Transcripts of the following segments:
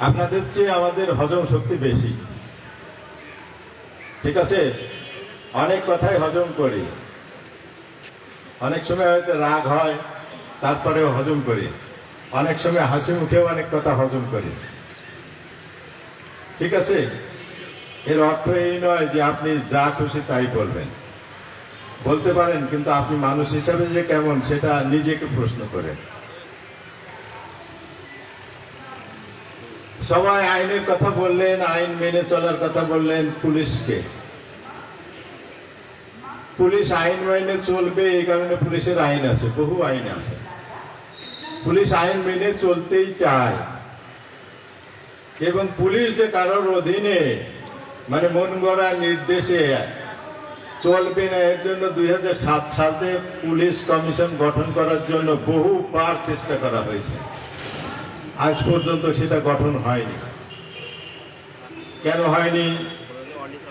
আপনাদের চেয়ে আমাদের হজম শক্তি বেশি। ঠিক আছে? অনেক কথাই হজম করি। অনেক সময় হয়তো রাগ হয়, তারপরেও হজম করি। অনেক সময় হাসি মুখেও অনেক কথা হজম করি। ঠিক আছে? এর অর্থ এই নয় যে আপনি যা খুশি তাই বলবেন। বলতে পারেন, কিন্তু আপনি মানুষ হিসাবে যে কেমন, সেটা নিজেকে প্রশ্ন করেন। সবাই আইনের কথা বললেন, আইন মেনে চলার কথা বললেন পুলিশকে। পুলিশ আইন মেনে চলবে, এই কারণে পুলিশের আইন আছে, বহু আইন আছে। পুলিশ আইন মেনে চলতেই চায়। এবং পুলিশ যে কারোর অধীনে মানে মন গড়া নির্দেশে চলবে না, এর জন্য দুই হাজার সাত সালে পুলিশ কমিশন গঠন করার জন্য বহুবার চেষ্টা করা হয়েছে। আজ পর্যন্ত সেটা গঠন হয়নি। কেন হয়নি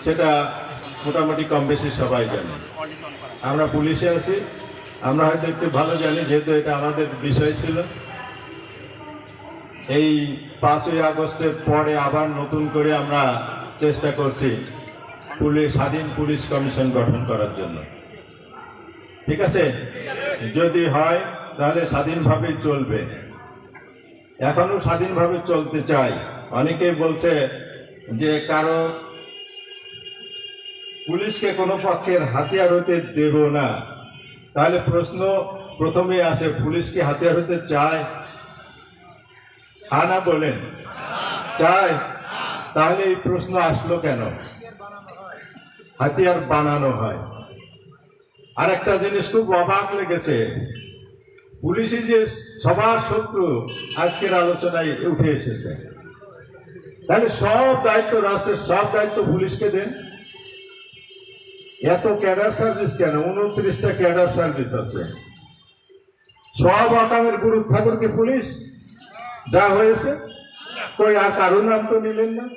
সেটা মোটামুটি কম বেশি সবাই জানে। আমরা পুলিশে আছি, আমরা হয়তো একটু ভালো জানি, যেহেতু এটা আমাদের বিষয় ছিল। এই পাঁচই আগস্টের পরে আবার নতুন করে আমরা চেষ্টা করছি পুলিশ, স্বাধীন পুলিশ কমিশন গঠন করার জন্য। ঠিক আছে? যদি হয়, তাহলে স্বাধীনভাবেই চলবে। এখনও স্বাধীনভাবে চলতে চাই। অনেকেই বলছে যে কারও পুলিশকে কোনো পক্ষের হাতিয়ার হতে দেব না। তাহলে প্রশ্ন প্রথমে আসে, পুলিশ কি হাতিয়ার হতে চায়? হ্যাঁ না বলেন। চায়? তাহলে এই প্রশ্ন আসলো কেন? হাতিয়ার বানানো হয়। আর একটা জিনিস খুব অবাক লেগেছে। পুলিশই যে সবার শত্রু আজকের আলোচনায় উঠে এসেছে। তাহলে সব দায়িত্ব রাষ্ট্রের সব দায়িত্ব পুলিশকে দেন। এত ক্যাডার সার্ভিস কেন? উনত্রিশটা ক্যাডার সার্ভিস আছে। সব আকামের গুরু ঠাকুরকে পুলিশ? যা হয়েছে? কই আর কারও নাম তো নিলেন না?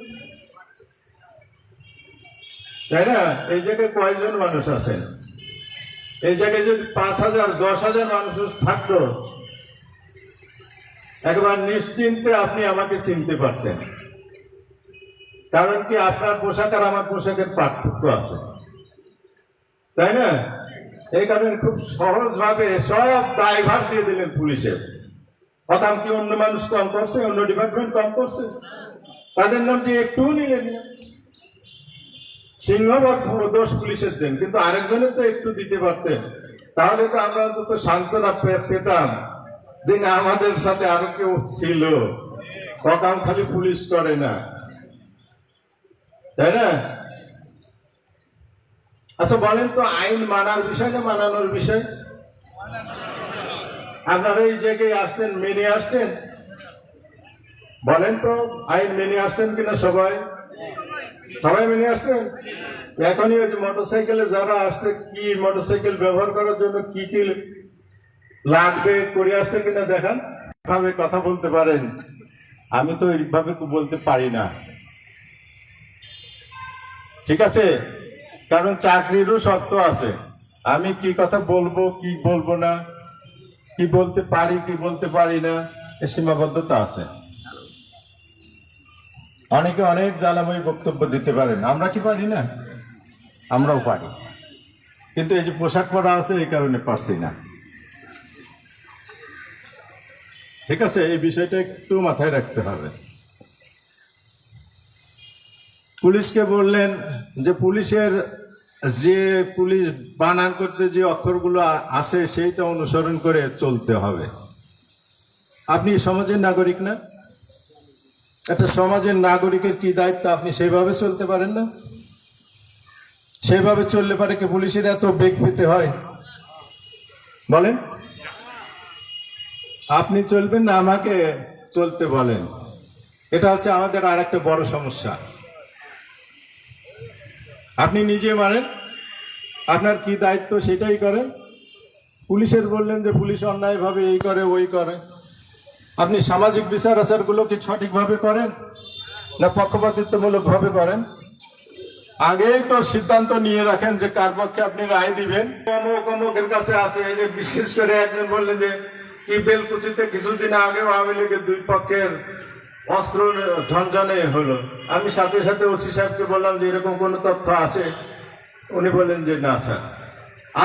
তাই না? এই জায়গায় কয়জন মানুষ আছেন? এই জায়গায় যদি পাঁচ হাজার, দশ হাজার মানুষ থাকতো, একবার নিশ্চিন্তে আপনি আমাকে চিনতে পারতেন। কারণ কি আপনার পোশাক আর আমার পোশাকের পার্থক্য আছে। তাই না? এই কারণে খুব সহজ ভাবে সব ড্রাইভার দিয়ে দিলেন পুলিশের অকাম কি অন্য মানুষ কম করছে, অন্য ডিপার্টমেন্ট কম করছে? তাদের নাম যে একটু নিলেন না। সিংহবাদ দোষ পুলিশের দেন, কিন্তু আরেকজনের তো একটু দিতে পারতেন। তাহলে তো আমরা অন্তত পে- পেতাম যে না, আমাদের সাথে আরও কেউ ছিল। অকাম খালি পুলিশ করে না। তাই না? আচ্ছা বলেন তো আইন মানার বিষয় না মানানোর বিষয়? আপনারা এই জায়গায় আসছেন, মেনে আসছেন? বলেন তো আইন মেনে আসছেন কিনা সবাই? সবাই মেনে আসছেন? এখনই যে মোটরসাইকেলে যারা আসছে, কি মোটরসাইকেল ব্যবহার করার জন্য কি কি লাগবে, করে আসছে কিনা দেখান। ভাবে কথা বলতে পারেন। আমি তো এইভাবে বলতে পারি না। ঠিক আছে? কারণ চাকরিরও শর্ত আছে। আমি কি কথা বলব, কি বলব না, কি বলতে পারি, কি বলতে পারি না, এ সীমাবদ্ধতা আছে। অনেকে অনেক জ্বালাময়ী বক্তব্য দিতে পারেন। আমরা কি পারি না? আমরাও পারি। কিন্তু এই যে পোশাক পরা আছে, এই কারণে পারছি না। ঠিক আছে, এই বিষয়টা একটু মাথায় রাখতে হবে। পুলিশকে বললেন যে পুলিশের যে পুলিশ বানান করতে যে অক্ষরগুলো আছে, সেইটা অনুসরণ করে চলতে হবে। আপনি সমাজের নাগরিক না? একটা সমাজের নাগরিকের কি দায়িত্ব আপনি সেইভাবে চলতে পারেন না? সেইভাবে চললে পারে কি পুলিশের এত বেগ পেতে হয়? বলেন। আপনি চলবেন না, আমাকে চলতে বলেন। এটা হচ্ছে আমাদের আর একটা বড় সমস্যা। আপনি নিজে মারেন। আপনার কি দায়িত্ব সেটাই করেন। পুলিশের বললেন যে পুলিশ অন্যায়ভাবে এই করে, ওই করে। আপনি সামাজিক বিচার আচারগুলো কি সঠিকভাবে করেন? না পক্ষপাতিত্বমূলক ভাবে করেন? আগেই তো সিদ্ধান্ত নিয়ে রাখেন যে কার পক্ষে আপনি রায় দিবেন। অমুক অমুকের কাছে আছে এই যে বিশেষ করে একজন বললেন যে কি বেলকুচিতে কিছুদিন আগেও আওয়ামী লীগের দুই পক্ষের অস্ত্র ঝনঝনে হলো। আমি সাথে সাথে ওসি সাহেবকে বললাম যে এরকম কোনো তথ্য আছে? উনি বললেন যে না, স্যার।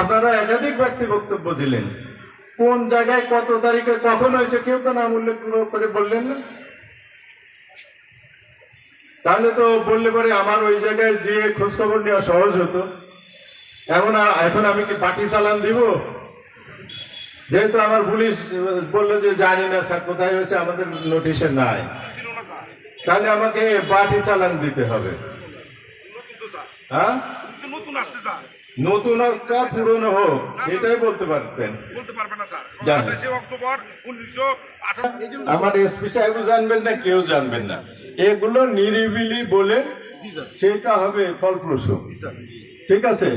আপনারা একাধিক ব্যক্তি বক্তব্য দিলেন। কোন জায়গায় কত তারিখে কখন হয়েছে কেউ তো নাম উল্লেখ করে বললেন না। তাহলে তো বললে পরে আমার ওই জায়গায় যেয়ে খোঁজ খবর নেওয়া সহজ হতো। এখন এখন আমি কি পার্টি চালান দিব? যেহেতু আমার পুলিশ বলল যে জানি না স্যার কোথায় হয়েছে আমাদের নোটিশে নাই। তাহলে আমাকে পার্টি চালান দিতে হবে। হ্যাঁ? নতুন আর পুরনো হোক এটাই বলতে পারতেন। বলতে পারবে না স্যার। অক্টোবর উনিশশো আঠারো আমার এসপি সাহেব জানবেন না কেউ জানবেন না। এগুলো নিরিবিলি বলে সেটা হবে ফলপ্রসূ। ঠিক আছে?